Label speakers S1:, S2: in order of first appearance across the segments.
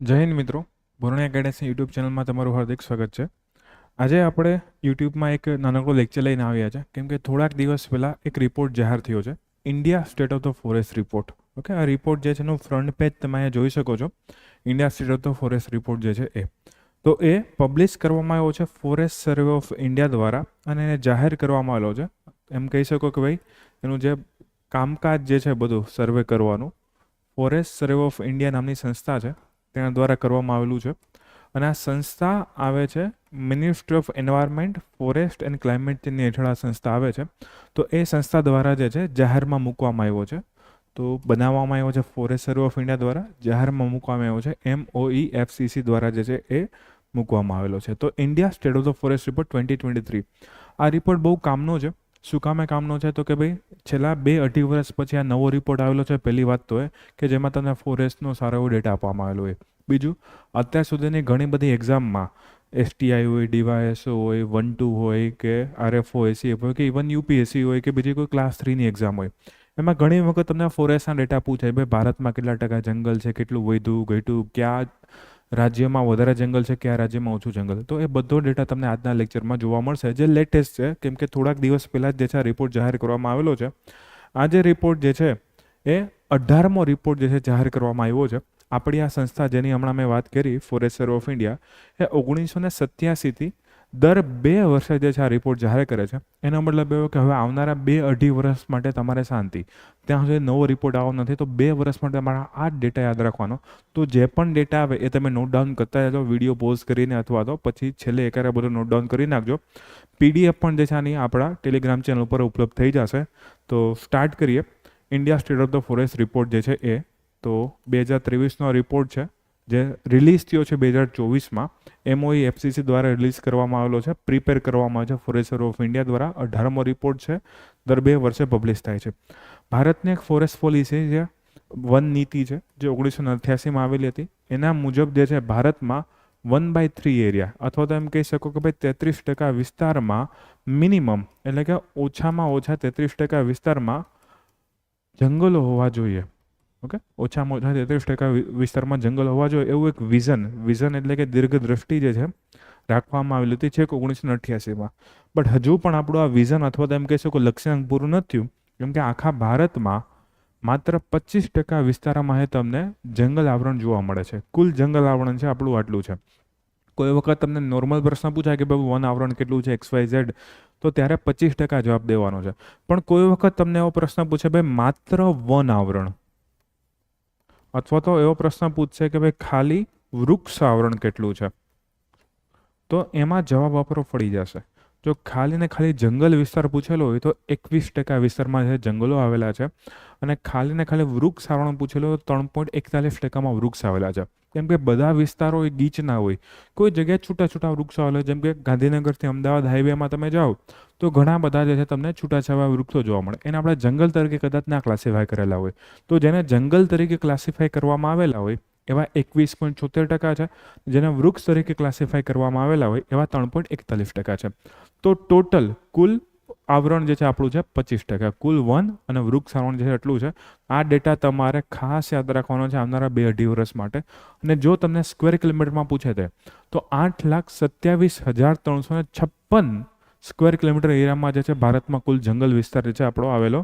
S1: જય હિન્દ મિત્રો. ભોરણી એકેડેસી યુટ્યુબ ચેનલમાં તમારું હાર્દિક સ્વાગત છે. આજે આપણે યુટ્યુબમાં એક નાનકડો લેક્ચર લઈને આવ્યા છે. કેમ કે થોડાક દિવસ પહેલાં એક રિપોર્ટ જાહેર થયો છે. India state of the forest report okay આ રિપોર્ટ જે છે એનું ફ્રન્ટ પેજ તમે અહીંયા જોઈ શકો છો. India state of the forest report જે છે એ. તો એ પબ્લિશ કરવામાં આવ્યો છે ફોરેસ્ટ સર્વે ઓફ ઇન્ડિયા દ્વારા અને એને જાહેર કરવામાં આવેલો છે. એમ કહી શકો કે ભાઈ, એનું જે કામકાજ જે છે બધું સર્વે કરવાનું. ફોરેસ્ટ સર્વે ઓફ ઇન્ડિયા નામની સંસ્થા છે. તેના દ્વારા કરવામાં આવેલું છે. અને આ સંસ્થા આવે છે ministry of environment forest and climate ચેન્જની હેઠળ આ સંસ્થા આવે છે. તો એ સંસ્થા દ્વારા જે છે, જાહેરમાં મૂકવામાં આવ્યો છે. તો બનાવવામાં આવ્યો છે ફોરેસ્ટ સર્વે ઓફ ઇન્ડિયા દ્વારા, જાહેરમાં મૂકવામાં આવ્યો છે. એમ ઓઈ એફસીસી દ્વારા જે છે, એ મૂકવામાં આવેલો છે. તો India state of the forest report twenty twenty three આ રિપોર્ટ બહુ કામનો છે. શું કામે કામનો છે? તો કે ભાઈ, છેલ્લા બે અઢી વર્ષ પછી આ નવો રિપોર્ટ આવેલો છે, પહેલી વાત તો એ કે જેમાં તમને ફોરેસ્ટનો સારો એવો ડેટા આપવામાં આવેલો હોય. બીજું, અત્યાર સુધીની ઘણી બધી એક્ઝામમાં એસટીઆઈ હોય ડીવાયએસઓ હોય, વન ટુ હોય કે આરએફઓ એસીએફ હોય કે ઇવન યુપીએસસી હોય કે બીજી કોઈ ક્લાસ થ્રીની એક્ઝામ હોય. એમાં ઘણી વખત તમને ફોરેસ્ટના ડેટા પૂછાય, ભાઈ, ભારતમાં કેટલા ટકા જંગલ છે, કેટલું વધ્યું ઘટ્યું, ક્યાં રાજ્યમાં વધારે જંગલ છે, કયા રાજ્યમાં ઓછું જંગલ. તો એ બધો ડેટા તમને આજના લેક્ચરમાં જોવા મળશે. જે લેટેસ્ટ છે, કેમ કે થોડાક દિવસ પહેલાં જ છે રિપોર્ટ જાહેર કરવામાં આવેલો છે. આ જે રિપોર્ટ જે છે, એ અઢારમો રિપોર્ટ જે છે, જાહેર કરવામાં આવ્યો છે. આપણી આ સંસ્થા જેની હમણાં મેં વાત કરી ફોરેસ્ટર ઓફ ઇન્ડિયા એ ઓગણીસો ને સત્યાસીથી દર બે વર્ષે જે છે આ રિપોર્ટ જાહેર કરે છે, એનો મતલબ એવો કે હવે આવનારા બે અઢી વર્ષ માટે તમારે શાંતિ. ત્યાં સુધી નવો રિપોર્ટ આવો નથી, તો બે વર્ષ માટે તમારે આ જ ડેટા યાદ રાખવાનો. તો જે પણ ડેટા આવે એ તમે નોટ ડાઉન કરતા રહેજો વીડિયો પોઝ કરીને અથવા તો પછી છેલ્લે એકારે બધું નોટ ડાઉન કરી નાખજો. પીડીએફ પણ જે છે આની આપણા ટેલિગ્રામ ચેનલ ઉપર ઉપલબ્ધ થઈ જશે. તો સ્ટાર્ટ કરીએ. India state of the forest report જે છે એ, તો બે હજાર ત્રેવીસનો રિપોર્ટ છે. જે રિલીઝ થયો છે બે હજાર ચોવીસમાં એમઓઈ એફસીસી દ્વારા રિલીઝ કરવામાં આવેલો છે. પ્રિપેર કરવામાં આવે છે. ફોરેસ્ટ ઓફ ઇન્ડિયા દ્વારા અઢારમો રિપોર્ટ છે. દર બે વર્ષે પબ્લિશ થાય છે. ભારતની એક ફોરેસ્ટ પોલિસી છે, વન નીતિ છે, જે ઓગણીસો અઠ્યાસીમાં આવેલી હતી. એના મુજબ જે છે, ભારતમાં વન બાય થ્રી એરિયા અથવા તો એમ કહી શકો કે ભાઈ તેત્રીસ ટકા વિસ્તારમાં મિનિમમ એટલે કે ઓછામાં ઓછા તેત્રીસ ટકા વિસ્તારમાં જંગલો હોવા જોઈએ. ઓકે? ઓછામાં ઓછા તેત્રીસ ટકા વિસ્તારમાં જંગલ હોવા જોઈએ. એવું એક વિઝન વિઝન એટલે કે દીર્ઘ દ્રષ્ટિ જે છે, રાખવામાં આવેલી હતી છેક ઓગણીસો અઠ્યાસીમાં. બટ હજુ પણ આપણું આ વિઝન અથવા તો એમ કહી કે લક્ષ્યાંક પૂરું નથી થયું. કેમ કે આખા ભારતમાં માત્ર પચીસ ટકા વિસ્તારમાં તમને જંગલ આવરણ જોવા મળે છે. કુલ જંગલ આવરણ છે આપણું આટલું છે. કોઈ વખત તમને નોર્મલ પ્રશ્ન પૂછાય કે ભાઈ વન આવરણ કેટલું છે, એક્સ, વાય, ઝેડ, તો ત્યારે પચીસ ટકા જવાબ દેવાનો છે. પણ કોઈ વખત તમને એવો પ્રશ્ન પૂછે, ભાઈ માત્ર વન આવરણ અથવા તો એવો પ્રશ્ન પૂછશે કે ભાઈ ખાલી વૃક્ષ આવરણ કેટલું છે? તો એમાં જવાબ આપણો પડી જશે. જો ખાલી ને ખાલી જંગલ વિસ્તાર પૂછેલો હોય તો એકવીસ ટકા વિસ્તારમાં જે જંગલો આવેલા છે અને ખાલી ને ખાલી વૃક્ષ આવરણ પૂછેલો તો ત્રણ પોઈન્ટ એકતાલીસ ટકામાં વૃક્ષ આવેલા છે. કેમ કે બધા વિસ્તારો એ ગીચ ના હોય. કોઈ જગ્યાએ છૂટા છૂટા વૃક્ષો આવેલા જેમ કે ગાંધીનગરથી અમદાવાદ હાઈવેમાં તમે જાઓ, તો ઘણા બધા જે છે તમને છૂટાછવાયા વૃક્ષો જોવા મળે. એને આપણે જંગલ તરીકે કદાચ ના ક્લાસિફાય કરેલા હોય. તો જેને જંગલ તરીકે ક્લાસિફાય કરવામાં આવેલા હોય, એવા એકવીસ પોઈન્ટ છોતેર ટકા છે. જેને વૃક્ષ તરીકે ક્લાસિફાય કરવામાં આવેલા હોય, એવા ત્રણ પોઈન્ટ એકતાલીસ ટકા છે. તો ટોટલ કુલ આવરણ જે છે આપણું છે પચીસ ટકા. કુલ વન અને વૃક્ષ આવરણ જે છે એટલું છે. આ ડેટા તમારે ખાસ યાદ રાખવાનો છે આવનારા બે અઢી વર્ષ માટે. અને જો તમને સ્ક્વેર કિલોમીટરમાં પૂછે તે, તો આઠ લાખ સત્યાવીસ હજાર ત્રણસો ને છપ્પન સ્ક્વેર કિલોમીટર એરિયામાં જે છે ભારતમાં કુલ જંગલ વિસ્તાર જે છે આપણો આવેલો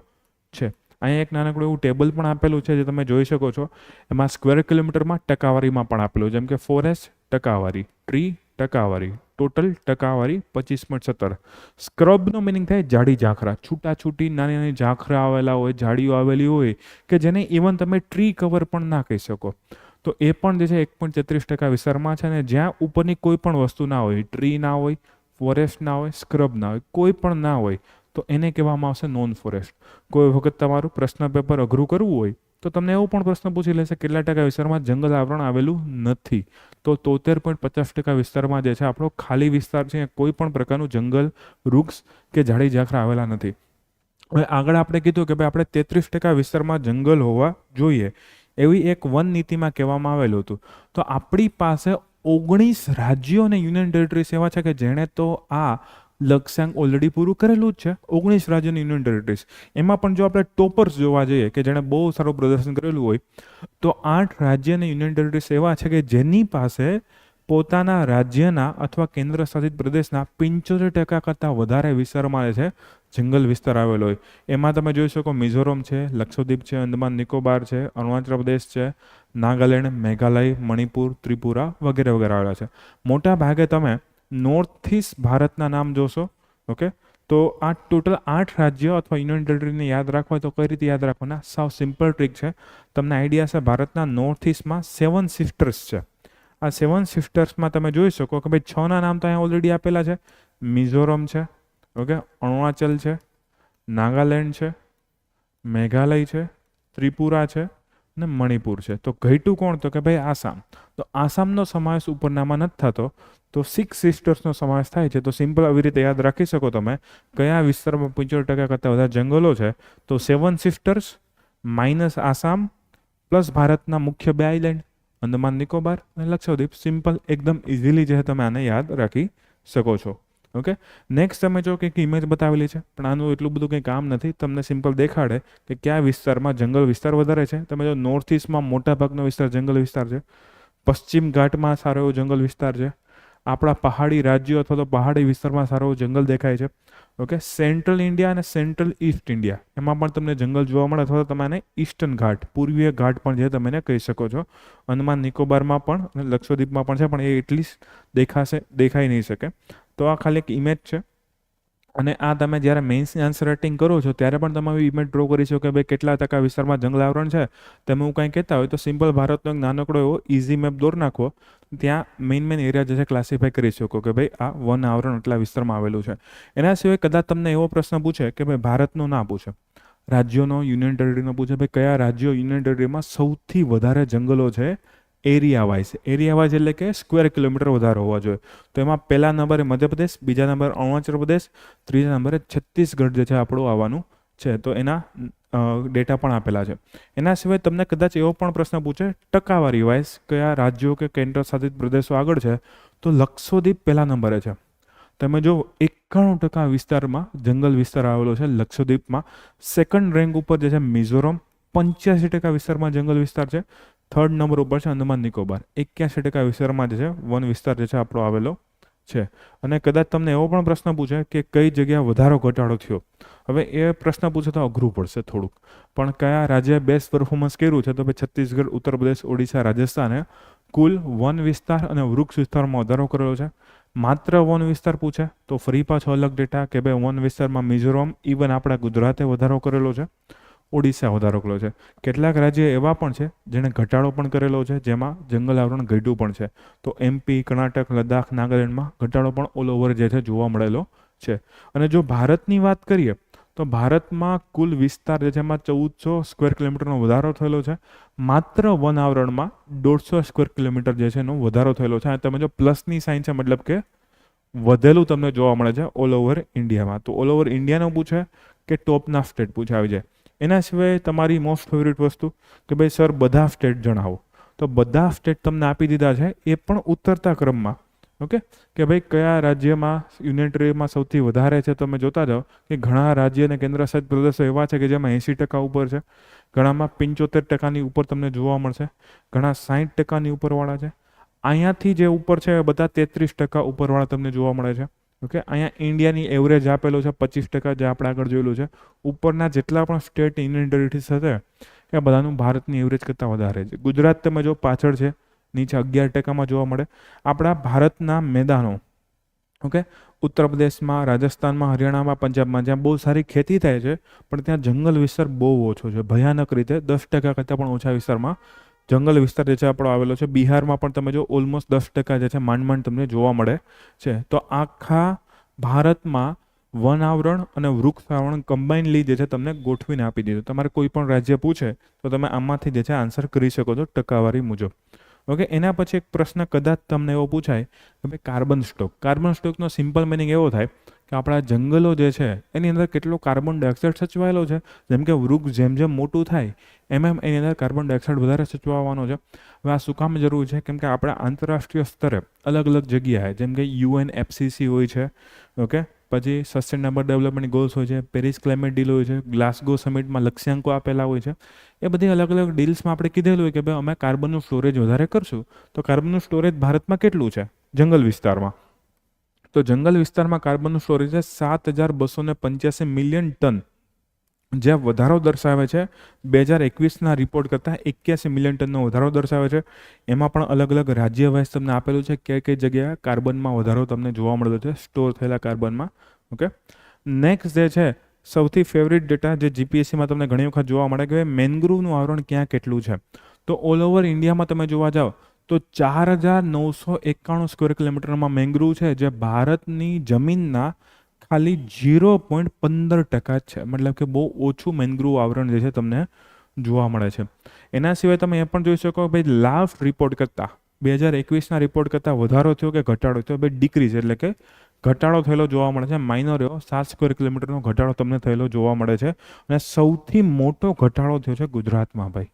S1: છે. અહીંયા એક નાનકડું એવું ટેબલ પણ આપેલું છે જે તમે જોઈ શકો છો. એમાં સ્ક્વેર કિલોમીટરમાં ટકાવારીમાં પણ આપેલું જેમ કે ફોરેસ્ટ ટકાવારી ટ્રી ટકાવારી. ટોટલ ટકાવારી પચીસ પોઈન્ટ સત્તર. સ્ક્રબનો મિનિંગ થાય જાડી ઝાખરા. છૂટા છૂટી નાની નાની ઝાખરા આવેલા હોય, જાડીઓ આવેલી હોય, કે જેને ઇવન તમે ટ્રી કવર પણ ના કહી શકો. તો એ પણ જે છે એક પોઈન્ટ તેત્રીસ ટકા વિસ્તારમાં છે ને જ્યાં ઉપરની કોઈ પણ વસ્તુ ના હોય ટ્રી ના હોય ફોરેસ્ટ ના હોય સ્ક્રબ ના હોય, કોઈ પણ ના હોય, તો એને કહેવામાં આવશે નોન ફોરેસ્ટ કોઈ વખત તમારું પ્રશ્ન પેપર અઘરું કરવું હોય, તો તમને એવો પણ પ્રશ્ન પૂછી લેશે કેટલા ટકા વિસ્તારમાં જંગલ આવરણ આવેલું નથી. તો તોતેર પોઈન્ટ પચાસ ટકા વિસ્તારમાં જે છે, આપણો ખાલી વિસ્તાર છે કોઈ પણ પ્રકારનું જંગલ, વૃક્ષ કે ઝાડી ઝાખરા આવેલા નથી. હવે આગળ આપણે કીધું કે ભાઈ આપણે તેત્રીસ ટકા વિસ્તારમાં જંગલ હોવા જોઈએ, એવી એક વન નીતિમાં કહેવામાં આવેલું હતું. તો આપણી પાસે ઓગણીસ રાજ્યો અને યુનિયન ટેરિટરીઝ એવા છે કે જેણે તો આ લક્ષ્યાંક ઓલરેડી પૂરું કરેલું જ છે. ઓગણીસ રાજ્યની યુનિયન ટેરિટરીઝ એમાં પણ જો આપણે ટોપર્સ જોવા જઈએ કે જેણે બહુ સારું પ્રદર્શન કરેલું હોય, તો આઠ રાજ્યની યુનિયન ટેરિટરીઝ એવા છે કે જેની પાસે પોતાના રાજ્યના અથવા કેન્દ્ર શાસિત પ્રદેશના પંચોતેર ટકા કરતાં વધારે વિસ્તારમાં છે, જંગલ વિસ્તાર આવેલો હોય. એમાં તમે જોઈ શકો મિઝોરમ છે, લક્ષદ્વીપ છે, અંદમાન નિકોબાર છે, અરુણાચલ પ્રદેશ છે, નાગાલેન્ડ, મેઘાલય, મણિપુર, ત્રિપુરા વગેરે વગેરે આવેલા છે. મોટા ભાગે તમે નોર્થ ઇસ્ટ ભારતના નામ જોશો, ઓકે? તો આ ટોટલ આઠ રાજ્ય અથવા યુનિયન ટેરિટરીને યાદ રાખવા તો કઈ રીતે યાદ રાખવાના સાવ સિમ્પલ ટ્રીક છે. તમને આઈડિયા છે ભારતના નોર્થ ઇસ્ટમાં સેવન સિસ્ટર્સ છે. આ સેવન સિસ્ટર્સમાં તમે જોઈ શકો કે ભાઈ છના નામ તો અહીંયા ઓલરેડી આપેલા છે. મિઝોરમ છે, ઓકે? અરુણાચલ છે, નાગાલેન્ડ છે, મેઘાલય છે, ત્રિપુરા છે ને મણિપુર છે. તો ઘટ્યું કોણ? તો કે ભાઈ આસામ. તો આસામનો સમાવેશ ઉપરનામાં નથી થતો. તો સિક્સ સિસ્ટર્સનો સમાવેશ થાય છે. તો સિમ્પલ આવી રીતે યાદ રાખી શકો તમે. કયા વિસ્તારમાં પંચોતેર ટકા કરતાં વધારે જંગલો છે? તો seven sisters minus Assam plus ભારતના મુખ્ય બે આઇલેન્ડ અંદમાન નિકોબાર અને લક્ષદ્વીપ. સિમ્પલ એકદમ ઇઝીલી જે તમે આને યાદ રાખી શકો છો. ઓકે નેક્સ્ટ તમે જો કંઈક ઇમેજ બતાવેલી છે, પણ આનું એટલું બધું કંઈ કામ નથી. તમને સિમ્પલ દેખાડે કે કયા વિસ્તારમાં જંગલ વિસ્તાર વધારે છે. તમે જો નોર્થ ઇસ્ટમાં મોટા ભાગનો વિસ્તાર જંગલ વિસ્તાર છે. પશ્ચિમ ઘાટમાં સારો એવો જંગલ વિસ્તાર છે. આપણા પહાડી રાજ્યો અથવા તો પહાડી વિસ્તારમાં સારો એવો જંગલ દેખાય છે. ઓકે સેન્ટ્રલ ઇન્ડિયા અને સેન્ટ્રલ ઇસ્ટ ઇન્ડિયા એમાં પણ તમને જંગલ જોવા મળે અથવા તો તમે આને ઈસ્ટર્ન ઘાટ પૂર્વીય ઘાટ પણ જે તમે કહી શકો છો. અંદમાન નિકોબારમાં પણ અને લક્ષદ્વીપમાં પણ છે, પણ એ એટલી દેખાશે દેખાઈ નહીં શકે. તો આ ખાલી એક ઇમેજ છે. અને આ તમે જ્યારે મેઇન્સની આન્સર રાઇટિંગ કરો છો, ત્યારે પણ તમે ઇમેજ ડ્રો કરી શકો કે ભાઈ કેટલા ટકા વિસ્તારમાં જંગલ આવરણ છે. તમે હું કાંઈ કહેતા હોય તો સિમ્પલ ભારતનો એક નાનકડો એવો ઇઝી મેપ દોર નાખો. ત્યાં મેઇન મેઇન એરિયા જે છે ક્લાસિફાય કરી શકો કે ભાઈ આ વન આવરણ એટલા વિસ્તારમાં આવેલું છે. એના સિવાય કદાચ તમને એવો પ્રશ્ન પૂછે કે ભાઈ ભારતનો ના પૂછે. રાજ્યોનો યુનિયન ટેરિટરીનો પૂછે. ભાઈ કયા રાજ્યો યુનિયન ટેરિટરીમાં સૌથી વધારે જંગલો છે? Area wise. એરિયા વાઇઝ એટલે કે સ્ક્વેર કિલોમીટર વધારે હોવા જોઈએ. તો એમાં પહેલા નંબરે મધ્યપ્રદેશ, બીજા નંબર અરુણાચલ પ્રદેશ, ત્રીજા નંબરે છત્તીસગઢ જે છે આપણું આવવાનું છે. તો એના ડેટા પણ આપેલા છે. એના સિવાય તમને કદાચ એવો પણ પ્રશ્ન પૂછે, ટકાવારી વાઇઝ કયા રાજ્યો કે કેન્દ્ર શાસિત પ્રદેશો આગળ છે? તો લક્ષદ્વીપ પહેલા નંબરે છે. તમે જો એકાણું ટકા વિસ્તારમાં, જંગલ વિસ્તાર આવેલો છે લક્ષદ્વીપમાં, સેકન્ડ રેન્ક ઉપર જે છે મિઝોરમ, પંચ્યાસી ટકા વિસ્તારમાં જંગલ વિસ્તાર છે. થર્ડ નંબર ઉપર છે અંદમાન નિકોબાર. એક્યાસી ટકા વિસ્તારમાં જે છે, વન વિસ્તાર જે છે આપણો આવેલો છે. અને કદાચ તમને એવો પણ પ્રશ્ન પૂછે કે કઈ જગ્યા વધારો ઘટાડો થયો? હવે એ પ્રશ્ન પૂછે તો અઘરું પડશે થોડુંક. પણ કયા રાજ્યે બેસ્ટ પરફોર્મન્સ કર્યું છે? તો ભાઈ છત્તીસગઢ ઉત્તર પ્રદેશ ઓડિશા, રાજસ્થાને કુલ વન વિસ્તાર અને વૃક્ષ વિસ્તારમાં વધારો કરેલો છે. માત્ર વન વિસ્તાર પૂછે તો ફરી પાછો અલગ ડેટા કે ભાઈ વન વિસ્તારમાં મિઝોરમ ઇવન આપણા ગુજરાતે વધારો કરેલો છે. ઓડિશા વધારો કર્યો છે. કેટલાક રાજ્ય એવા પણ છે જેણે ઘટાડો પણ કરેલો છે, જેમાં જંગલ આવરણ ઘટ્યું પણ છે. તો એમપી કર્ણાટક, લદ્દાખ, નાગાલેન્ડમાં ઘટાડો પણ ઓલ ઓવર જે છે જોવા મળેલો છે. અને જો ભારતની વાત કરીએ, તો ભારતમાં કુલ વિસ્તાર જે છે એમાં ચૌદસો સ્ક્વેર કિલોમીટરનો વધારો થયેલો છે. માત્ર વન આવરણમાં દોઢસો સ્ક્વેર કિલોમીટર જે છે એનો વધારો થયેલો છે. અને તમે જો પ્લસની સાઇન છે, મતલબ કે વધેલું તમને જોવા મળે છે ઓલ ઓવર ઇન્ડિયામાં તો ઓલ ઓવર ઇન્ડિયાનું પૂછે કે ટોપના સ્ટેટ પૂછે આવી જાય. એના સિવાય તમારી મોસ્ટ ફેવરિટ વસ્તુ કે ભાઈ, સર, બધા સ્ટેટ જણાવો. તો બધા સ્ટેટ તમને આપી દીધા છે, એ પણ ઉતરતા ક્રમમાં. ઓકે? કે ભાઈ, કયા રાજ્યમાં, યુનિયન ટેરિટરીમાં સૌથી વધારે છે? તમે જોતા જાઓ કે ઘણા રાજ્ય અને કેન્દ્રશાસિત પ્રદેશો એવા છે કે જેમાં એંસી ટકા ઉપર છે. ઘણામાં પંચોતેર ટકાની ઉપર તમને જોવા મળશે. ઘણા સાહીઠ ટકાની ઉપરવાળા છે. અહીંયાથી જે ઉપર છે એ બધા તેત્રીસ ટકા ઉપરવાળા તમને જોવા મળે છે. ઓકે? અહીંયા ઇન્ડિયાની એવરેજ આપેલો છે પચીસ ટકા જે આપણે આગળ જોયેલું છે. ઉપરના જેટલા પણ સ્ટેટ ઇન્ડિયન હશે, એ બધાનું ભારતની એવરેજ કરતાં વધારે છે. ગુજરાત તમે જો પાછળ છે, નીચે અગિયાર ટકામાં જોવા મળે. આપણા ભારતના મેદાનો, ઓકે? ઉત્તર પ્રદેશમાં, રાજસ્થાનમાં, હરિયાણામાં, પંજાબમાં જ્યાં બહુ સારી ખેતી થાય છે, પણ ત્યાં જંગલ વિસ્તાર બહુ ઓછો છે. ભયાનક રીતે દસ ટકા કરતાં પણ ઓછા વિસ્તારમાં જંગલ વિસ્તાર જે છે આપણો આવેલો છે, બિહારમાં પણ તમે જો ઓલમોસ્ટ દસ ટકા જે છે માંડ માંડ તમને જોવા મળે છે. તો આખા ભારતમાં વન આવરણ અને વૃક્ષ આવરણ કમ્બાઇનલી જે છે તમને ગોઠવીને આપી દીધું. તમારે કોઈ પણ રાજ્ય પૂછે તો તમે આમાંથી જે છે આન્સર કરી શકો છો ટકાવારી મુજબ. ઓકે એના પછી એક પ્રશ્ન કદાચ તમને એવો પૂછાય કે ભાઈ કાર્બન સ્ટોક કાર્બન સ્ટોકનો સિમ્પલ મિનિંગ એવો થાય કે આપણા જંગલો જે છે, એની અંદર કેટલો કાર્બન ડાયોક્સાઇડ સચવાયેલો છે. જેમ કે વૃક્ષ જેમ જેમ મોટું થાય, એમ એમ એની અંદર કાર્બન ડાયોક્સાઇડ વધારે સચવાવાનો છે. હવે આ શું કામ જરૂરી છે? કેમ કે આપણા આંતરરાષ્ટ્રીય સ્તરે અલગ અલગ જગ્યાએ, જેમ કે યુએન એફસીસી હોય છે, ઓકે? પછી સસ્ટેનેબલ ડેવલપમેન્ટ ગોલ્સ હોય છે પેરિસ ક્લાઇમેટ ડીલ હોય છે ગ્લાસગો સમિટમાં લક્ષ્યાંકો આપેલા હોય છે. એ બધી અલગ અલગ ડીલ્સમાં આપણે કીધેલું હોય કે ભાઈ અમે કાર્બનનું સ્ટોરેજ વધારે કરશું. તો કાર્બનનું સ્ટોરેજ ભારતમાં કેટલું છે? જંગલ વિસ્તારમાં. તો જંગલ વિસ્તારમાં કાર્બનનું સ્ટોરેજ છે સાત હજાર બસો ને પંચ્યાસી મિલિયન ટન. જે વધારો દર્શાવે છે બે હજાર એકવીસના રિપોર્ટ કરતાં એક્યાસી મિલિયન ટનનો વધારો દર્શાવે છે. એમાં પણ અલગ અલગ રાજ્ય વાઇઝ તમને આપેલું છે કઈ કઈ જગ્યાએ કાર્બનમાં વધારો તમને જોવા મળતો છે સ્ટોર થયેલા કાર્બનમાં. ઓકે નેક્સ્ટ જે છે, સૌથી ફેવરિટ ડેટા જે જીપીએસસીમાં તમને ઘણી વખત જોવા મળે કે મેનગ્રુવનું આવરણ ક્યાં કેટલું છે? તો ઓલ ઓવર ઇન્ડિયામાં તમે જોવા જાઓ તો ચાર હજાર નવસો એકાણું સ્ક્વેર કિલોમીટરમાં મેંગ્રુવ છે, જે ભારતની જમીનના ખાલી ઝીરો પોઈન્ટ પંદર ટકા છે. મતલબ કે બહુ ઓછું મેંગ્રુવ આવરણ જે છે તમને જોવા મળે છે. એના સિવાય તમે એ પણ જોઈ શકો ભાઈ લાસ્ટ રિપોર્ટ કરતાં, બે હજાર એકવીસના રિપોર્ટ કરતાં વધારો થયો કે ઘટાડો થયો? ભાઈ ડિક્રીઝ એટલે કે ઘટાડો થયેલો જોવા મળે છે. માઇનર એવો સાત સ્ક્વેર કિલોમીટરનો ઘટાડો તમને થયેલો જોવા મળે છે. અને સૌથી મોટો ઘટાડો થયો છે ગુજરાતમાં ભાઈ.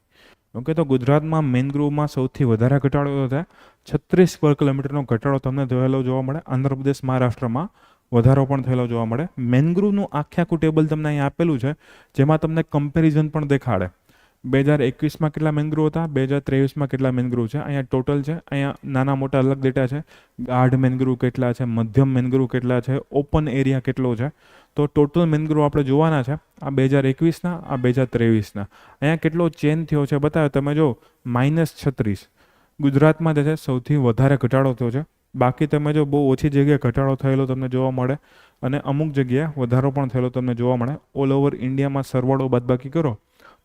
S1: ઓકે, તો ગુજરાતમાં મેનગ્રુવમાં સૌથી વધારે ઘટાડો થયો છત્રીસ સ્ક્વેર કિલોમીટરનો ઘટાડો તમને થયેલો જોવા મળે. આંધ્રપ્રદેશ, મહારાષ્ટ્રમાં વધારો પણ થયેલો જોવા મળે. મેનગ્રુવનું આખે આખું ટેબલ તમને અહીં આપેલું છે, જેમાં તમને કમ્પેરિઝન પણ દેખાડે. બે હજાર એકવીસમાં કેટલા મેનગ્રુવ હતા? બે હજાર ત્રેવીસમાં કેટલા મેનગ્રુવ છે? અહીંયા ટોટલ છે, અહીંયા નાના મોટા અલગ ડેટા છે. ગાઢ મેનગ્રુવ કેટલા છે? મધ્યમ મેનગ્રુવ કેટલા છે? ઓપન એરિયા કેટલો છે? તો ટોટલ મેનગ્રુવ આપણે જોવાના છે. આ બે હજાર એકવીસના, આ બે હજાર ત્રેવીસના. અહીંયા કેટલો ચેન્જ થયો છે બતાવ્યો તમે જો, માઇનસ છત્રીસ. ગુજરાતમાં જે છે, સૌથી વધારે ઘટાડો થયો છે. બાકી તમે જો, બહુ ઓછી જગ્યાએ ઘટાડો થયેલો તમને જોવા મળે. અને અમુક જગ્યાએ વધારો પણ થયેલો તમને જોવા મળે. ઓલ ઓવર ઇન્ડિયામાં સરવાળો બાદબાકી કરો,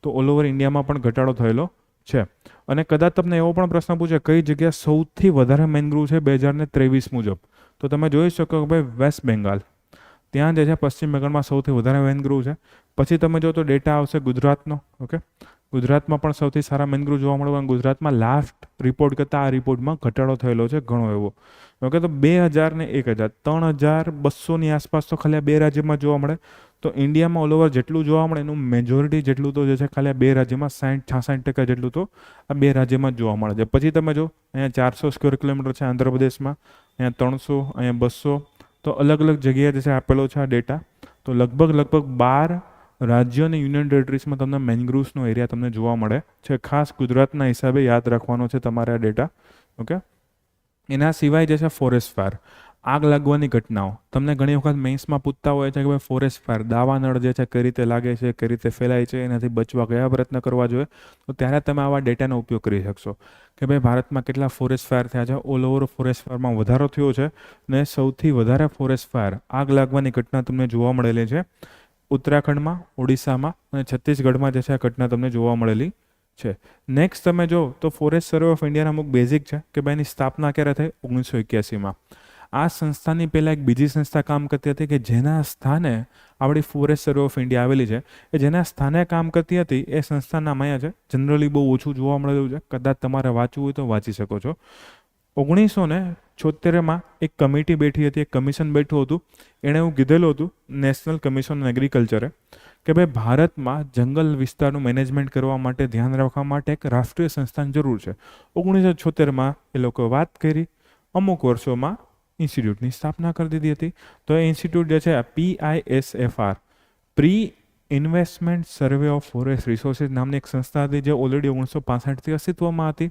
S1: તો ઓલ ઓવર ઇન્ડિયામાં પણ ઘટાડો થયેલો છે. અને કદાચ તમને એવો પણ પ્રશ્ન પૂછે, કઈ જગ્યા સૌથી વધારે મેનગ્રુવ છે બે હજાર ને ત્રેવીસ મુજબ? તો તમે જોઈ શકો કે ભાઈ વેસ્ટ બેંગાલ ત્યાં જે છે, પશ્ચિમ બંગાળમાં સૌથી વધારે મેનગ્રુવ છે. પછી તમે જો તો ડેટા આવશે ગુજરાતનો, ઓકે? ગુજરાતમાં પણ સૌથી સારા મેનગ્રુવ જોવા મળે પણ ગુજરાતમાં લાસ્ટ રિપોર્ટ કરતાં આ રિપોર્ટમાં ઘટાડો થયેલો છે ઘણો એવો. ઓકે, તો બે હજાર ને એક હજાર, ત્રણ હજાર બસોની આસપાસ તો ખાલી બે રાજ્યમાં જોવા મળે. તો ઇન્ડિયામાં ઓલ ઓવર જેટલું જોવા મળે, એનું મેજોરિટી જેટલું તો જે છે, ખાલી બે રાજ્યમાં સાઠ છાસઠ ટકા જેટલું તો આ બે રાજ્યમાં જોવા મળે છે. પછી તમે જો, અહીંયા ચારસો સ્ક્વેર કિલોમીટર છે આંધ્રપ્રદેશમાં અહીંયા ત્રણસો, અહીંયા બસો તો અલગ અલગ જગ્યાએ જે છે આપેલો છે આ ડેટા તો લગભગ લગભગ બાર રાજ્ય અને યુનિયન ટેરિટરીઝમાં તમને મેનગ્રુવ્સનો એરિયા તમને જોવા મળે છે. ખાસ ગુજરાતના હિસાબે યાદ રાખવાનો છે તમારે આ ડેટા ઓકે એના સિવાય જે છે ફોરેસ્ટ ફાયર આગ લાગવાની ઘટનાઓ. તમને ઘણી વખત મેન્સમાં પૂછતા હોય છે કે ભાઈ ફોરેસ્ટ ફાયર દાવાનળ જે છે, કઈ રીતે લાગે છે, કઈ રીતે ફેલાય છે, એનાથી બચવા કયા પ્રયત્ન કરવા જોઈએ? તો ત્યારે તમે આવા ડેટાનો ઉપયોગ કરી શકશો. કે ભાઈ ભારતમાં કેટલા ફોરેસ્ટ ફાયર થયા છે? ઓલ ઓવર ફોરેસ્ટ ફાયરમાં વધારો થયો છે ને સૌથી વધારે ફોરેસ્ટ ફાયર આગ લાગવાની ઘટના તમને જોવા મળેલી છે ઉત્તરાખંડમાં, ઓડિશામાં અને છત્તીસગઢમાં જે છે આ ઘટના તમને જોવા મળેલી છે. નેક્સ્ટ તમે જો, તો ફોરેસ્ટ સર્વે ઓફ ઇન્ડિયાના અમુક બેઝિક છે કે ભાઈ એની સ્થાપના ક્યારે થઈ? ઓગણીસો એક્યાસીમાં. આ સંસ્થાની પહેલાં એક બીજી સંસ્થા કામ કરતી હતી કે જેના સ્થાને આપણી ફોરેસ્ટ સર્વે ઓફ ઇન્ડિયા આવેલી છે એ જેના સ્થાને કામ કરતી હતી એ સંસ્થાના અહીંયા છે. જનરલી બહુ ઓછું જોવા મળેલું છે. કદાચ તમારે વાંચવું હોય તો વાંચી શકો છો. ઓગણીસો ને છોતેરમાં એક કમિટી બેઠી હતી, એક કમિશન બેઠું હતું. એણે એવું કીધેલું હતું નેશનલ કમિશન ઓન એગ્રીકલ્ચરે કે ભાઈ ભારતમાં જંગલ વિસ્તારનું મેનેજમેન્ટ કરવા માટે ધ્યાન રાખવા માટે એક રાષ્ટ્રીય સંસ્થાની જરૂર છે. ઓગણીસો છોતેરમાં એ લોકો વાત કરી. અમુક વર્ષોમાં ઇન્સ્ટિટ્યૂટની સ્થાપના કરી દીધી હતી. તો એ ઇન્સ્ટિટ્યૂટ જે છે PISFR pre investment survey of forest resources નામની એક સંસ્થા હતી જે ઓલરેડી ઓગણીસો પાસઠથી અસ્તિત્વમાં હતી.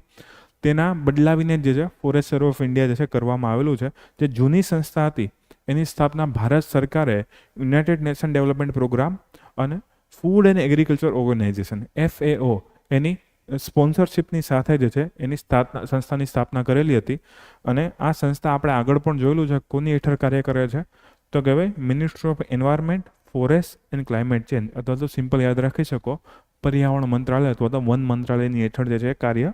S1: તેના બદલાવીને જે છે, ફોરેસ્ટ સર્વે ઓફ ઇન્ડિયા જે છે, કરવામાં આવેલું છે. જે જૂની સંસ્થા હતી, એની સ્થાપના ભારત સરકારે યુનાઇટેડ નેશન ડેવલપમેન્ટ પ્રોગ્રામ અને food and agriculture organisation FAO એની સ્પોન્સરશિપની સાથે જે છે, એની સ્થાપના, સંસ્થાની સ્થાપના કરેલી હતી અને આ સંસ્થા આપણે આગળ પણ જોયેલું છે, કોની હેઠળ કાર્ય કરે છે. તો કહેવાય ministry of environment forest and climate change અથવા તો સિમ્પલ યાદ રાખી શકો, પર્યાવરણ મંત્રાલય અથવા તો વન મંત્રાલયની હેઠળ જે છે કાર્ય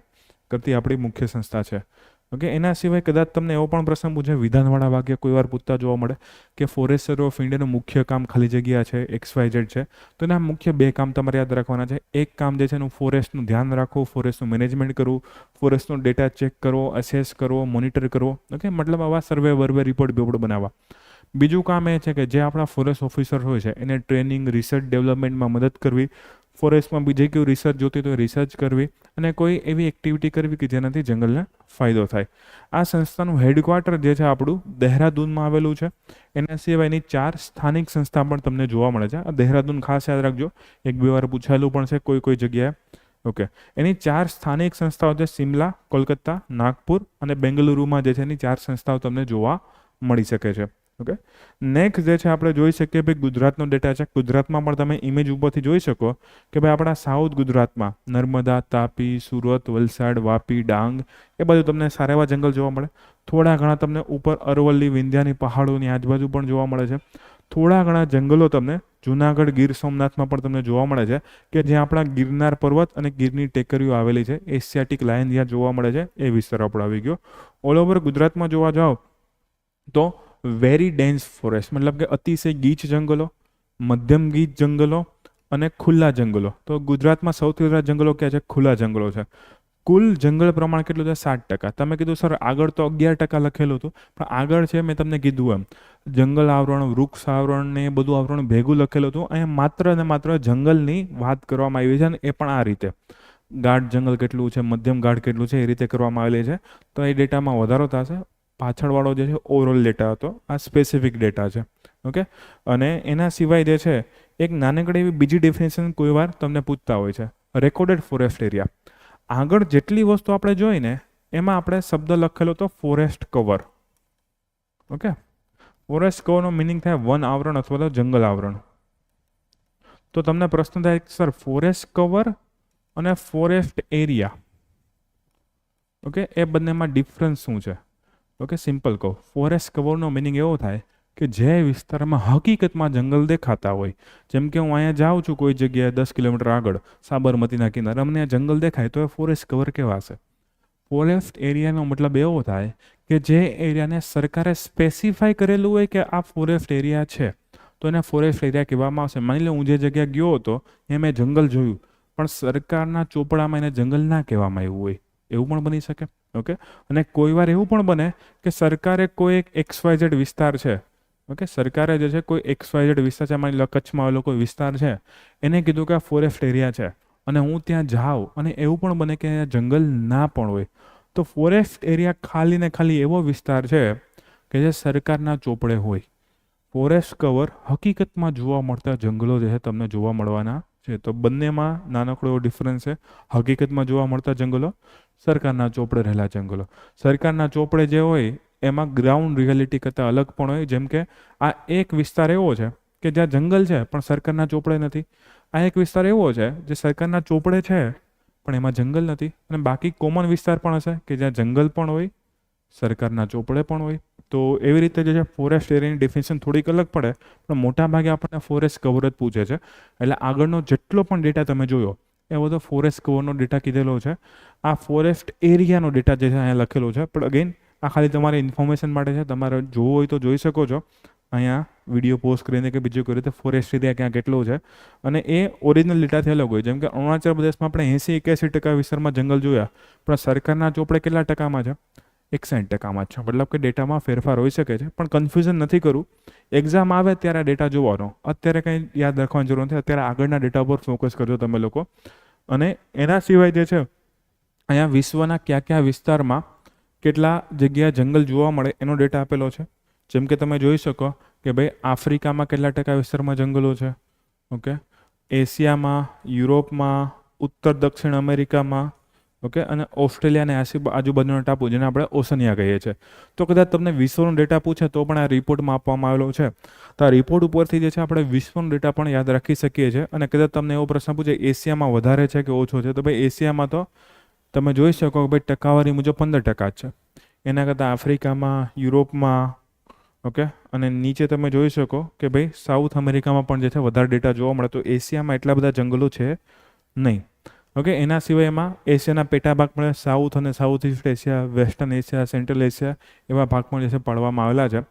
S1: કરતી આપણી મુખ્ય સંસ્થા છે. ઓકે એના સિવાય કદાચ તમને એવો પણ પ્રસંગ પૂછે, વિધાનવાળા વાક્ય કોઈ વાર પૂછતા જોવા મળે કે ફોરેસ્ટર ઓફ ઇન્ડિયાનું મુખ્ય કામ ખાલી જગ્યા છે એક્સ વાય ઝેડ છે, તો એના મુખ્ય બે કામ તમારે યાદ રાખવાના છે. એક કામ જે છે એનું ફોરેસ્ટનું ધ્યાન રાખવું ફોરેસ્ટનું મેનેજમેન્ટ કરવું ફોરેસ્ટનો ડેટા ચેક કરવો અસેસ કરવો મોનિટર કરવો ઓકે મતલબ આવા સર્વે વર્વે રિપોર્ટ બેપોર્ટ બનાવવા. બીજું કામ એ છે કે જે આપણા ફોરેસ્ટ ઓફિસર હોય છે, એને ટ્રેનિંગ રિસર્ચ ડેવલપમેન્ટમાં મદદ કરવી ફોરેસ્ટમાં બીજે કેવું રિસર્ચ જોતી તો રિસર્ચ કરવી અને કોઈ એવી એક્ટિવિટી કરવી કે જેનાથી જંગલને ફાયદો થાય. આ સંસ્થાનું હેડક્વાર્ટર જે છે આપણું દહેરાદૂનમાં આવેલું છે. એના સિવાયની ચાર સ્થાનિક સંસ્થા પણ તમને જોવા મળે છે. આ દહેરાદૂન ખાસ યાદ રાખજો. એક બે વાર પૂછાયેલું પણ છે કોઈ કોઈ જગ્યાએ. ઓકે એની ચાર સ્થાનિક સંસ્થાઓ છે સિમલા કોલકાતા, નાગપુર અને બેંગલુરુમાં જે છે એની ચાર સંસ્થાઓ તમને જોવા મળી શકે છે. ઓકે નેક્સ્ટ જે છે, આપણે જોઈ શકીએ ભાઈ ગુજરાતનો ડેટા છે. ગુજરાતમાં પણ તમે ઇમેજ ઉપરથી જોઈ શકો કે ભાઈ આપણા સાઉથ ગુજરાતમાં નર્મદા, તાપી, સુરત, વલસાડ, વાપી, ડાંગ એ બધું તમને સારા એવા જંગલ જોવા મળે. થોડા ઘણા તમને ઉપર અરવલ્લી, વિંધ્યાની પહાડોની આજુબાજુ પણ જોવા મળે છે. થોડા ઘણા જંગલો તમને જુનાગઢ, ગીર સોમનાથમાં પણ તમને જોવા મળે છે કે જ્યાં આપણા ગિરનાર પર્વત અને ગીરની ટેકરીઓ આવેલી છે. એશિયાટિક લાયન જ્યાં જોવા મળે છે એ વિસ્તાર આપણો આવી ગયો. ઓલ ઓવર ગુજરાતમાં જોવા જાઓ તો વેરી ડેન્સ ફોરેસ્ટ મતલબ કે અતિશય ગીચ જંગલો, મધ્યમ ગીચ જંગલો અને ખુલ્લા જંગલો. તો ગુજરાતમાં સૌથી વધારે જંગલો ક્યાં છે? ખુલ્લા જંગલો છે. કુલ જંગલ પ્રમાણ કેટલું છે? સાત ટકા. તમે કીધું, સર, આગળ તો અગિયાર ટકા લખેલું હતું, પણ આગળ છે, મેં તમને કીધું એમ. જંગલ આવરણ, વૃક્ષ આવરણ ને એ બધું આવરણ ભેગું લખેલું હતું. અહીંયા માત્ર ને માત્ર જંગલની વાત કરવામાં આવી છે ને એ પણ આ રીતે. ગાઢ જંગલ કેટલું છે? મધ્યમ ગાઢ કેટલું છે? એ રીતે કરવામાં આવેલી છે. તો એ ડેટામાં વધારો થશે. પાછળવાળો જે છે ઓવરઓલ ડેટા હતો, આ સ્પેસિફિક ડેટા છે. ઓકે અને એના સિવાય જે છે, એક નાનકડી એવી બીજી ડેફિનેશન કોઈ વાર તમને પૂછતા હોય છે. રેકોર્ડેડ ફોરેસ્ટ એરિયા આગળ જેટલી વસ્તુ આપણે જોઈ ને, એમાં આપણે શબ્દ લખેલો તો ફોરેસ્ટ કવર ઓકે ફોરેસ્ટ કવરનો મિનિંગ થાય વન આવરણ અથવા તો જંગલ આવરણ. તો તમને પ્રશ્ન થાય, સર ફોરેસ્ટ કવર અને ફોરેસ્ટ એરિયા ઓકે એ બંનેમાં ડિફરન્સ શું છે? ઓકે સિમ્પલ કહો. ફોરેસ્ટ કવરનો મિનિંગ એવો થાય કે જે વિસ્તારમાં હકીકતમાં જંગલ દેખાતા હોય. જેમ કે હું અહીંયા જાઉં છું કોઈ જગ્યાએ દસ કિલોમીટર આગળ, સાબરમતીના કિનારે, અમને જંગલ દેખાય તો એ ફોરેસ્ટ કવર કહેવાશે. ફોરેસ્ટ એરિયાનો મતલબ એવો થાય કે જે એરિયાને સરકારે સ્પેસિફાઈ કરેલું હોય કે આ ફોરેસ્ટ એરિયા છે. તો એને ફોરેસ્ટ એરિયા કહેવામાં આવશે. માની લો હું જે જગ્યા ગયો હતો એ મેં જંગલ જોયું. પણ સરકારના ચોપડામાં એને જંગલ ના કહેવામાં આવ્યું હોય. એવું પણ બની શકે? ઓકે? અને કોઈ વાર એવું પણ બને કે સરકારે કોઈ એક એક્સવાયઝેડ વિસ્તાર છે, ઓકે? સરકારે જે છે કોઈ એક્સવાયઝેડ વિસ્તાર છે લો કચ્છમાં આવેલો કોઈ વિસ્તાર છે, એને કીધું કે આ ફોરેસ્ટ એરિયા છે. અને હું ત્યાં જાઉં અને એવું પણ બને કે જંગલ ના પણ હોય. તો ફોરેસ્ટ એરિયા ખાલી ને ખાલી એવો વિસ્તાર છે કે જે સરકારના ચોપડે હોય. ફોરેસ્ટ કવર હકીકતમાં જોવા મળતા જંગલો જે છે તમને જોવા મળવાના છે. તો બંનેમાં નાનકડો ડિફરન્સ છે. હકીકતમાં જોવા મળતા જંગલો સરકારના ચોપડે રહેલા જંગલો. સરકારના ચોપડે જે હોય, એમાં ગ્રાઉન્ડ રિયાલિટી કરતાં અલગ પણ હોય. જેમ કે આ એક વિસ્તાર એવો છે કે જ્યાં જંગલ છે, પણ સરકારના ચોપડે નથી. આ એક વિસ્તાર એવો છે જે સરકારના ચોપડે છે, પણ એમાં જંગલ નથી. અને બાકી કોમન વિસ્તાર પણ હશે કે જ્યાં જંગલ પણ હોય, સરકારના ચોપડે પણ હોય તો એવી રીતે જે છે ફોરેસ્ટ એરિયાની ડેફિનેશન થોડીક અલગ પડે, પણ મોટા ભાગે આપણને ફોરેસ્ટ કવર જ પૂછે છે. એટલે આગળનો જેટલો પણ ડેટા તમે જોયો એ બધો ફોરેસ્ટ કવરનો ડેટા કીધેલો છે. આ ફોરેસ્ટ એરિયાનો ડેટા જે છે, અહીંયા લખેલો છે. પણ અગેન આ ખાલી તમારે ઇન્ફોર્મેશન માટે છે. તમારે જોવું હોય તો જોઈ શકો છો. અહીંયા વીડિયો પોસ્ટ કરીને કે બીજું કોઈ રીતે ફોરેસ્ટ એરિયા ક્યાં કેટલો છે. અને એ ઓરિજિનલ ડેટાથી અલગ હોય. જેમ કે અરુણાચલ પ્રદેશમાં આપણે એંસી એક્યાસી ટકા વિસ્તારમાં જંગલ જોયા. પણ સરકારના ચોપડે કેટલા ટકામાં છે? એકસાઠ ટકામાં છે. મતલબ કે ડેટામાં ફેરફાર હોઈ શકે છે, પણ કન્ફ્યુઝન નથી કરવું. એક્ઝામ આવે ત્યારે ડેટા જોવાનો. અત્યારે કંઈ યાદ રાખવાની જરૂર નથી. અત્યારે આગળના ડેટા પર ફોકસ કરજો તમે લોકો. અને એના સિવાય જે છે, અહીંયા વિશ્વના કયા કયા વિસ્તારમાં કેટલા જગ્યા જંગલ જોવા મળે એનો ડેટા આપેલો છે. જેમ કે તમે જોઈ શકો કે ભાઈ આફ્રિકામાં કેટલા ટકા વિસ્તારમાં જંગલો છે. ઓકે? એશિયામાં, યુરોપમાં, ઉત્તર દક્ષિણ અમેરિકામાં ઓકે? અને ઓસ્ટ્રેલિયા અને આસી આજુબાજુનો ટાપુ, જેને આપણે ઓસનિયા કહીએ છીએ. તો કદાચ તમને વિશ્વનો ડેટા પૂછે તો પણ આ રિપોર્ટમાં આપવામાં આવેલો છે. તો આ રિપોર્ટ ઉપરથી જે છે આપણે વિશ્વનો ડેટા પણ યાદ રાખી શકીએ છીએ. અને કદાચ તમને એવો પ્રશ્ન પૂછે, એશિયામાં વધારે છે કે ઓછો છે? તો ભાઈ, એશિયામાં તો તમે જોઈ શકો કે ભાઈ, ટકાવારી મુજબ પંદર ટકા જ છે. એના કરતાં આફ્રિકામાં, યુરોપમાં, ઓકે? અને નીચે તમે જોઈ શકો કે ભાઈ, સાઉથ અમેરિકામાં પણ જે છે વધારે ડેટા જોવા મળે. તો એશિયામાં એટલા બધા જંગલો છે નહીં. ઓકે એના સિવાય એમાં એશિયાના પેટા ભાગ મળે, સાઉથ અને south east Asia, western Asia, central Asia એવા ભાગ પણ જે છે પાડવામાં આવેલા છે.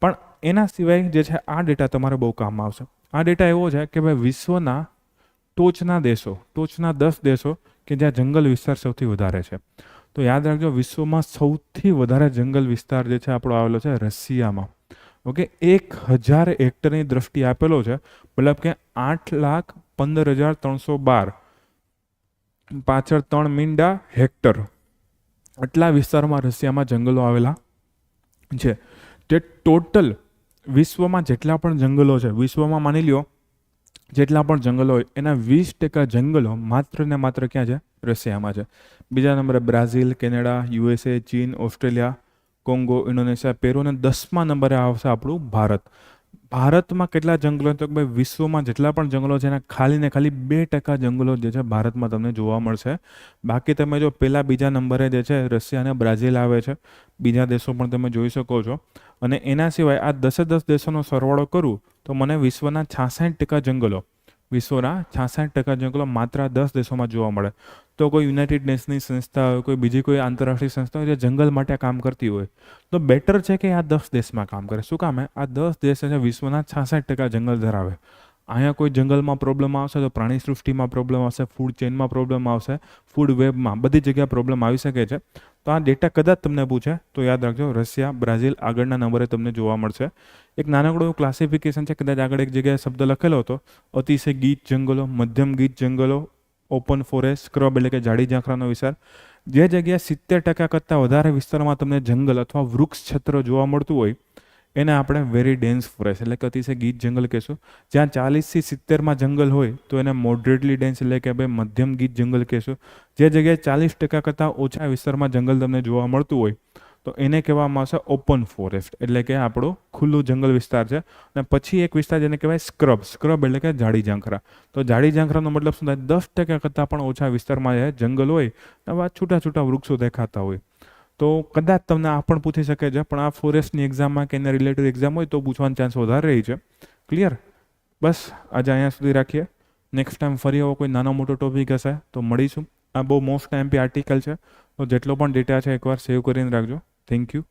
S1: પણ એના સિવાય જે છે, આ ડેટા તમારે બહુ કામમાં આવશે. આ ડેટા એવો છે કે ભાઈ વિશ્વના ટોચના દેશો, ટોચના દસ દેશો કે જ્યાં જંગલ વિસ્તાર સૌથી વધારે છે. તો યાદ રાખજો, વિશ્વમાં સૌથી વધારે જંગલ વિસ્તાર જે છે આપણો આવેલો છે રશિયામાં. ઓકે એક હજાર હેક્ટરની દ્રષ્ટિએ આપેલો છે, મતલબ કે આઠ લાખ પંદર હજાર ત્રણસો બાર. પાછળ ત્રણ મીંડા હેક્ટર. આટલા વિસ્તારમાં રશિયામાં જંગલો આવેલા છે. તે ટોટલ વિશ્વમાં જેટલા પણ જંગલો છે, વિશ્વમાં માની લ્યો, જેટલા પણ જંગલો હોય, એના વીસ ટકા જંગલો માત્ર ને માત્ર ક્યાં છે? રશિયામાં છે. બીજા નંબરે બ્રાઝિલ, કેનેડા, યુએસએ, ચીન, ઓસ્ટ્રેલિયા, કોંગો, ઇન્ડોનેશિયા પેરુ અને દસમા નંબરે આવશે આપણું ભારત. ભારતમાં કેટલા જંગલો તો ભાઈ વિશ્વમાં જેટલા પણ જંગલો છે, એના ખાલી ને ખાલી બે ટકા જંગલો જે છે ભારતમાં તમને જોવા મળશે. બાકી તમે જો પહેલાં બીજા નંબરે જે છે રશિયા અને બ્રાઝિલ આવે છે, બીજા દેશો પણ તમે જોઈ શકો છો. અને એના સિવાય આ દસે દસ દેશોનો સરવાળો કરું તો મને વિશ્વના છાસઠ ટકા જંગલો વિશ્વના છાસઠ ટકા જંગલો માત્ર દસ દેશોમાં જોવા મળે. તો કોઈ યુનાઇટેડ નેશનની સંસ્થા હોય, કોઈ બીજી કોઈ આંતરરાષ્ટ્રીય સંસ્થા હોય જે જંગલ માટે કામ કરતી હોય, તો બેટર છે કે આ દસ દેશમાં કામ કરે. શું કામ આ દસ દેશ છે વિશ્વના છાસઠ ટકા જંગલ ધરાવે. અહીંયા કોઈ જંગલમાં પ્રોબ્લેમ આવશે તો પ્રાણી સૃષ્ટિમાં પ્રોબ્લેમ આવશે ફૂડ ચેઇનમાં પ્રોબ્લેમ આવશે ફૂડ વેબમાં બધી જગ્યાએ પ્રોબ્લેમ આવી શકે છે. તો આ ડેટા કદાચ તમને પૂછે, તો યાદ રાખજો, રશિયા, બ્રાઝિલ આગળના નંબરે તમને જોવા મળશે. એક નાનકડું એવું ક્લાસિફિકેશન છે, કદાચ આગળ એક જગ્યાએ શબ્દ લખેલો હતો, અતિશય ગીત જંગલો, મધ્યમ ગીત જંગલો ઓપન ફોરેસ્ટ સ્ક્રબ એટલે કે જાડી ઝાંખરાનો વિસ્તાર. જે જગ્યાએ સિત્તેર ટકા કરતાં વધારે વિસ્તારમાં તમને જંગલ અથવા વૃક્ષ છત્ર જોવા મળતું હોય એને આપણે વેરી ડેન્સ ફોરેસ્ટ એટલે કે અતિશય ગીત જંગલ કહેશું. જ્યાં ચાલીસથી સિત્તેરમાં જંગલ હોય તો એને મોડરેટલી ડેન્સ એટલે કે ભાઈ મધ્યમ ગીત જંગલ કહેશું. જે જગ્યાએ ચાલીસ ટકા કરતાં ઓછા વિસ્તારમાં જંગલ તમને જોવા મળતું હોય તો એને કહેવામાં આવશે ઓપન ફોરેસ્ટ એટલે કે આપણું ખુલ્લું જંગલ વિસ્તાર છે. અને પછી એક વિસ્તાર જેને કહેવાય સ્ક્રબ સ્ક્રબ એટલે કે જાડી ઝાંખરા. તો જાડી ઝાંખરાનો મતલબ શું થાય? દસ ટકા કરતાં પણ ઓછા વિસ્તારમાં જંગલ હોય એવા છૂટા છૂટા વૃક્ષો દેખાતા હોય. તો કદાચ તમને આ પણ પૂછી શકે છે, પણ આ ફોરેસ્ટની એક્ઝામમાં કે એના રિલેટેડ એક્ઝામ હોય તો પૂછવાનો ચાન્સ વધારે રહી છે. ક્લિયર બસ, આજે અહીંયા સુધી રાખીએ. નેક્સ્ટ ટાઈમ ફરી આવો કોઈ નાનો મોટો ટોપિક હશે તો મળીશું. આ બહુ મોસ્ટ પી આર્ટિકલ છે. તો જેટલો પણ ડેટા છે, એકવાર સેવ કરીને રાખજો. Thank you